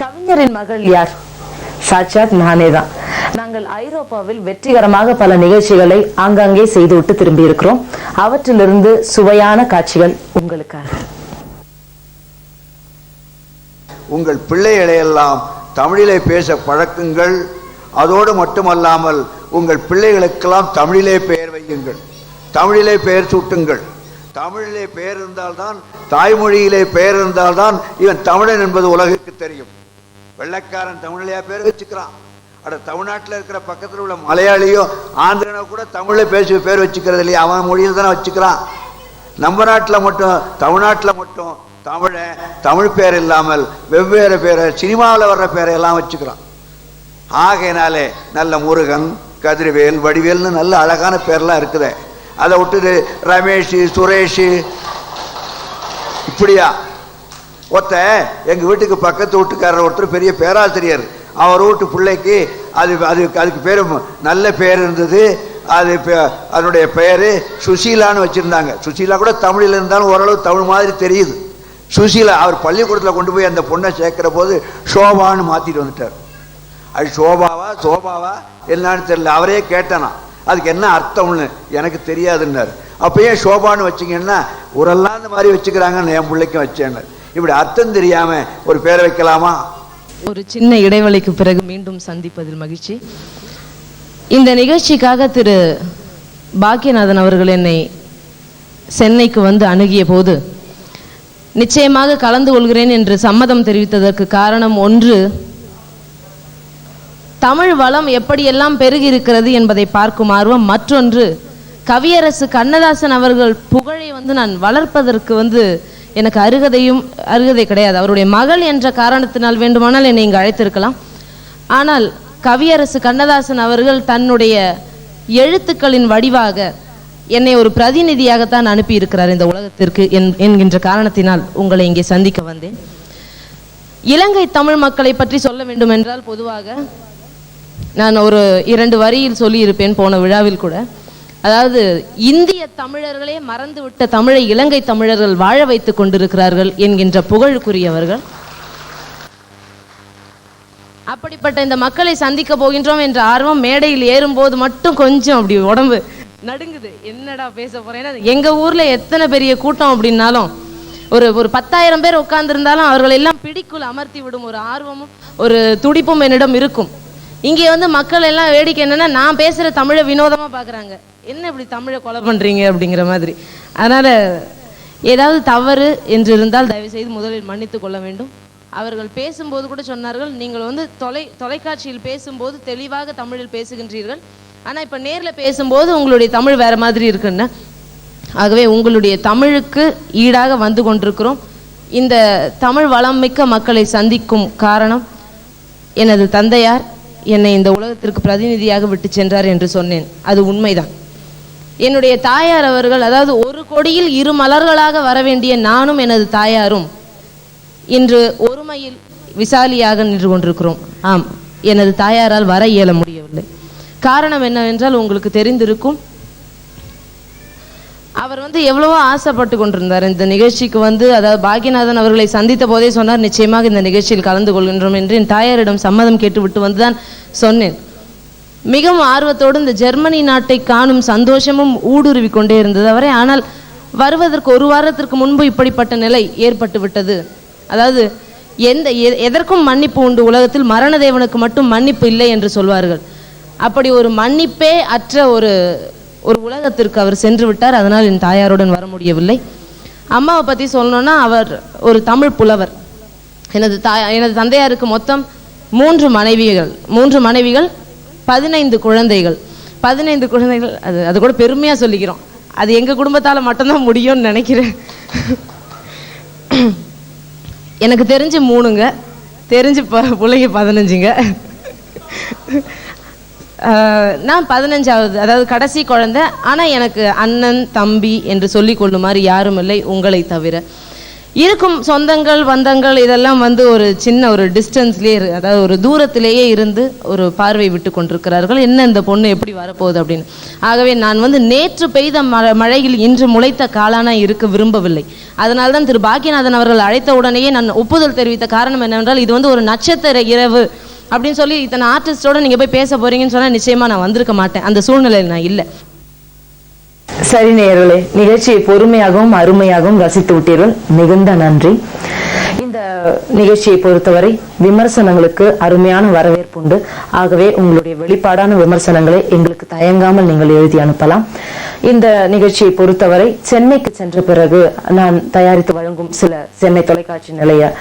கவிஞரின் மகள் யார்? சாட்சாத் நானே தான் நாங்கள் ஐரோப்பாவில் வெற்றிகரமாக பல நிகழ்ச்சிகளை ஆங்காங்கே செய்துவிட்டு திரும்பி இருக்கிறோம் அவற்றிலிருந்து சுவையான காட்சிகள் உங்களுக்காக. உங்கள் பிள்ளைகளையெல்லாம் தமிழிலே பேச பழக்குங்கள். அதோடு மட்டுமல்லாமல் உங்கள் பிள்ளைகளுக்கெல்லாம் தமிழிலே பெயர் வையுங்கள். தமிழிலே பெயர் சூட்டுங்கள். தமிழிலே பெயர் இருந்தால்தான் தாய்மொழியிலே பெயர் இருந்தால்தான் இவன் தமிழன் என்பது உலகிற்கு தெரியும். வெள்ளைக்காரன் தமிழ்லையா பேர் வச்சுக்கிறான். அட தமிழ்நாட்டில் இருக்கிற பக்கத்தில் உள்ள மலையாளியோ ஆந்திரனோ கூட தமிழில் பேசி பேர் வச்சுக்கிறது இல்லையா. அவன் மொழியில் தானே வச்சுக்கிறான். நம்ம நாட்டில் மட்டும் தமிழ்நாட்டில் மட்டும் தமிழை தமிழ் பேர் இல்லாமல் வெவ்வேறு பேரை சினிமாவில் வர்ற பேரை எல்லாம் வச்சுக்கிறான். ஆகையினாலே நல்ல முருகன் கதிர்வேல் வடிவேல்னு நல்ல அழகான பேர்லாம் இருக்குது. அதை விட்டுட்டு ரமேஷ் சுரேஷ் இப்படியா? ஒருத்தன் எங்கள் வீட்டுக்கு பக்கத்து வீட்டுக்காரர் ஒருத்தர் பெரிய பேராசிரியர். அவர் வீட்டு பிள்ளைக்கு அது அது அதுக்கு பேர் நல்ல பேர் இருந்தது. அது பே- அதனுடைய பெயர் சுசீலான்னு வச்சுருந்தாங்க. சுசீலா கூட தமிழில் இருந்தாலும் ஓரளவு தமிழ் மாதிரி தெரியுது. சுசீலா அவர் பள்ளிக்கூடத்தில் கொண்டு போய் அந்த பொண்ணை சேர்க்குற போது ஷோபான்னு மாற்றிட்டு வந்துட்டார். அது சோபாவா சோபாவா? என்னன்னு தெரியல. அவரே கேட்டானா. அதுக்கு என்ன அர்த்தம்னு எனக்கு தெரியாதுன்னாரு. அப்போ ஏன் சோபான்னு வச்சிங்கன்னா உரெல்லாம் இந்த மாதிரி வச்சுக்கிறாங்கன்னு என் பிள்ளைக்கும் வச்சேன்னு இப்படி அர்த்தம் தெரியாம ஒரு பேரை வைக்கலாமா? ஒரு சின்ன இடைவெளிக்கு பிறகு மீண்டும் சந்திப்பதில் மகிழ்ச்சி. இந்த நிகழ்ச்சிக்காக திரு பாக்கியநாதன் அவர்கள் என்னை சென்னைக்கு வந்து அணுகிய போது நிச்சயமாக கலந்து கொள்கிறேன் என்று சம்மதம் தெரிவித்ததற்கு காரணம் ஒன்று தமிழ் வளம் எப்படியெல்லாம் பெருகி இருக்கிறது என்பதை பார்க்கும் ஆர்வம். மற்றொன்று கவியரசு கண்ணதாசன் அவர்கள் புகழை வந்து நான் வளர்ப்பதற்கு வந்து எனக்கு அருகதையும் அருகதை கிடையாது. அவருடைய மகள் என்ற காரணத்தினால் வேண்டுமானால் என்னை இங்கு அழைத்திருக்கலாம். ஆனால் கவியரசு கண்ணதாசன் அவர்கள் தன்னுடைய எழுத்துக்களின் வடிவாக என்னை ஒரு பிரதிநிதியாகத்தான் அனுப்பி இருக்கிறார் இந்த உலகத்திற்கு என்- என்கின்ற காரணத்தினால் உங்களை இங்கே சந்திக்க வந்தேன். இலங்கை தமிழ் மக்களை பற்றி சொல்ல வேண்டும் என்றால் பொதுவாக நான் ஒரு இரண்டு வரியில் சொல்லியிருப்பேன் போன விழாவில் கூட. அதாவது இந்திய தமிழர்களே மறந்துவிட்ட தமிழை இலங்கை தமிழர்கள் வாழ வைத்துக் கொண்டிருக்கிறார்கள் என்கின்ற புகழுக்குரியவர்கள். அப்படிப்பட்ட இந்த மக்களை சந்திக்க போகின்றோம் என்ற ஆர்வம் மேடையில் ஏறும்போது மட்டும் கொஞ்சம் அப்படி உடம்பு நடுங்குது. என்னடா பேச போறேன்னா எங்க ஊர்ல எத்தனை பெரிய கூட்டம் அப்படின்னாலும் ஒரு ஒரு பத்தாயிரம் பேர் உட்கார்ந்திருந்தாலும் அவர்கள் எல்லாம் பிடிக்குள் அமர்த்தி விடும் ஒரு ஆர்வமும் ஒரு துடிப்பும் என்னிடம் இருக்கும். இங்கே வந்து மக்கள் எல்லாம் வேடிக்கை என்னென்னா நான் பேசுகிற தமிழை வினோதமாக பார்க்குறாங்க. என்ன இப்படி தமிழை கொலை பண்ணுறீங்க அப்படிங்கிற மாதிரி. அதனால் ஏதாவது தவறு என்று இருந்தால் தயவு செய்து முதலில் மன்னித்து கொள்ள வேண்டும். அவர்கள் பேசும்போது கூட சொன்னார்கள் நீங்கள் வந்து தொலை தொலைக்காட்சியில் பேசும்போது தெளிவாக தமிழில் பேசுகின்றீர்கள். ஆனால் இப்போ நேரில் பேசும்போது உங்களுடைய தமிழ் வேறு மாதிரி இருக்குன்னு. ஆகவே உங்களுடைய தமிழுக்கு ஈடாக வந்து கொண்டிருக்கிறோம். இந்த தமிழ் வளம் மிக்க மக்களை சந்திக்கும் காரணம் எனது தந்தையார் என்னை இந்த உலகத்திற்கு பிரதிநிதியாக விட்டு சென்றார் என்று சொன்னேன். அது உண்மைதான். என்னுடைய தாயார் அவர்கள் அதாவது ஒரு கொடியில் இரு மலர்களாக வர வேண்டிய நானும் எனது தாயாரும் இன்று ஒருமையில் விசாலியாக நின்று கொண்டிருக்கிறோம். ஆம் எனது தாயாரால் வர இயல முடியவில்லை. காரணம் என்னவென்றால் உங்களுக்கு தெரிந்திருக்கும் அவர் வந்து எவ்வளவோ ஆசைப்பட்டு கொண்டிருந்தார். இந்த நிகழ்ச்சிக்கு வந்து அதாவது பாக்யநாதன் அவர்களை சந்தித்த போதே சொன்னார் நிச்சயமாக இந்த நிகழ்ச்சியில் கலந்து கொள்கின்றோம் என்று. என் தாயாரிடம் சம்மதம் கேட்டுவிட்டு வந்துதான் சொன்னேன். மிகவும் ஆர்வத்தோடு இந்த ஜெர்மனி நாட்டை காணும் சந்தோஷமும் ஊடுருவி கொண்டே இருந்தது அவரை. ஆனால் வருவதற்கு ஒரு வாரத்திற்கு முன்பு இப்படிப்பட்ட நிலை ஏற்பட்டு விட்டது அதாவது எந்த எ- எதற்கும் மன்னிப்பு உண்டு. உலகத்தில் மரணதேவனுக்கு மட்டும் மன்னிப்பு இல்லை என்று சொல்வார்கள். அப்படி ஒரு மன்னிப்பே அற்ற ஒரு ஒரு உலகத்திற்கு அவர் சென்று விட்டார் அதனால் என் தாயாருடன் வர முடியவில்லை. அம்மாவை பற்றி சொல்லணும்னா அவர் ஒரு தமிழ் புலவர். எனது தாய் எனது தந்தையாருக்கு மொத்தம் மூன்று மனைவிகள் மூன்று மனைவிகள் பதினைந்து குழந்தைகள். பதினைந்து குழந்தைகள் அது அது கூட பெருமையா சொல்லிக்கிறோம். அது எங்க குடும்பத்தால மட்டும்தான் முடியும்னு நினைக்கிறேன். எனக்கு தெரிஞ்சு மூணுங்க தெரிஞ்சு ப பிள்ளைங்க பதினஞ்சுங்க. நான் பதினஞ்சாவது அதாவது கடைசி குழந்தை. ஆனால் எனக்கு அண்ணன் தம்பி என்று சொல்லிக் கொள்ளுமாறு யாரும் இல்லை உங்களை தவிர. இருக்கும் சொந்தங்கள் பந்தங்கள் இதெல்லாம் வந்து ஒரு சின்ன ஒரு டிஸ்டன்ஸ்லேயே அதாவது ஒரு தூரத்திலேயே இருந்து ஒரு பார்வை விட்டு கொண்டிருக்கிறார்கள். என்ன இந்த பொண்ணு எப்படி வரப்போகுது அப்படின்னு. ஆகவே நான் வந்து நேற்று பெய்த மழை மழையில் இன்று முளைத்த காலானா இருக்க விரும்பவில்லை. அதனால தான் திரு பாக்கியநாதன் அவர்கள் அழைத்த உடனேயே நான் ஒப்புதல் தெரிவித்த காரணம் என்னவென்றால் இது வந்து ஒரு நட்சத்திர இரவு. அப்படின்னு சொல்லி இத்தனை ஆர்டிஸ்டோட நீங்க போய் பேச போறீங்கன்னு சொன்னா நிச்சயமா நான் வந்திருக்க மாட்டேன். அந்த சூழ்நிலையில் நான் இல்லை. சரி நேயர்களே நிகழ்ச்சியை பொறுமையாகவும் அருமையாகவும் ரசித்து விட்டீர்கள். மிகுந்த நன்றி. இந்த நிகழ்ச்சியை பொறுத்தவரை விமர்சனங்களுக்கு அருமையான வரவேற்பு உண்டு. ஆகவே உங்களுடைய வெளிப்பாடான விமர்சனங்களை எங்களுக்கு தயங்காமல் நீங்கள் எழுதி அனுப்பலாம். இந்த நிகழ்ச்சியை பொறுத்தவரை சென்னைக்கு சென்ற பிறகு நான் தயாரித்து வழங்கும் சில சென்னை தொலைக்காட்சி நிலைய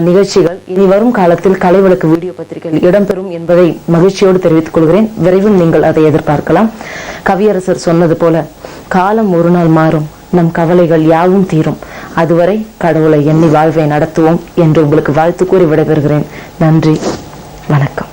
நிகழ்ச்சிகள் இனி வரும் காலத்தில் கலை விளக்கு வீடியோ பத்திரிகையில் இடம்பெறும் என்பதை மகிழ்ச்சியோடு தெரிவித்துக் கொள்கிறேன். விரைவில் நீங்கள் அதை எதிர்பார்க்கலாம். கவியரசர் சொன்னது போல காலம் ஒரு நாள் மாறும் நம் கவலைகள் யாவும் தீரும். அதுவரை கடவுளை எண்ணி வாழ்வை நடத்துவோம் என்று உங்களுக்கு வாழ்த்து கூறி விடைபெறுகிறேன். நன்றி. வணக்கம்.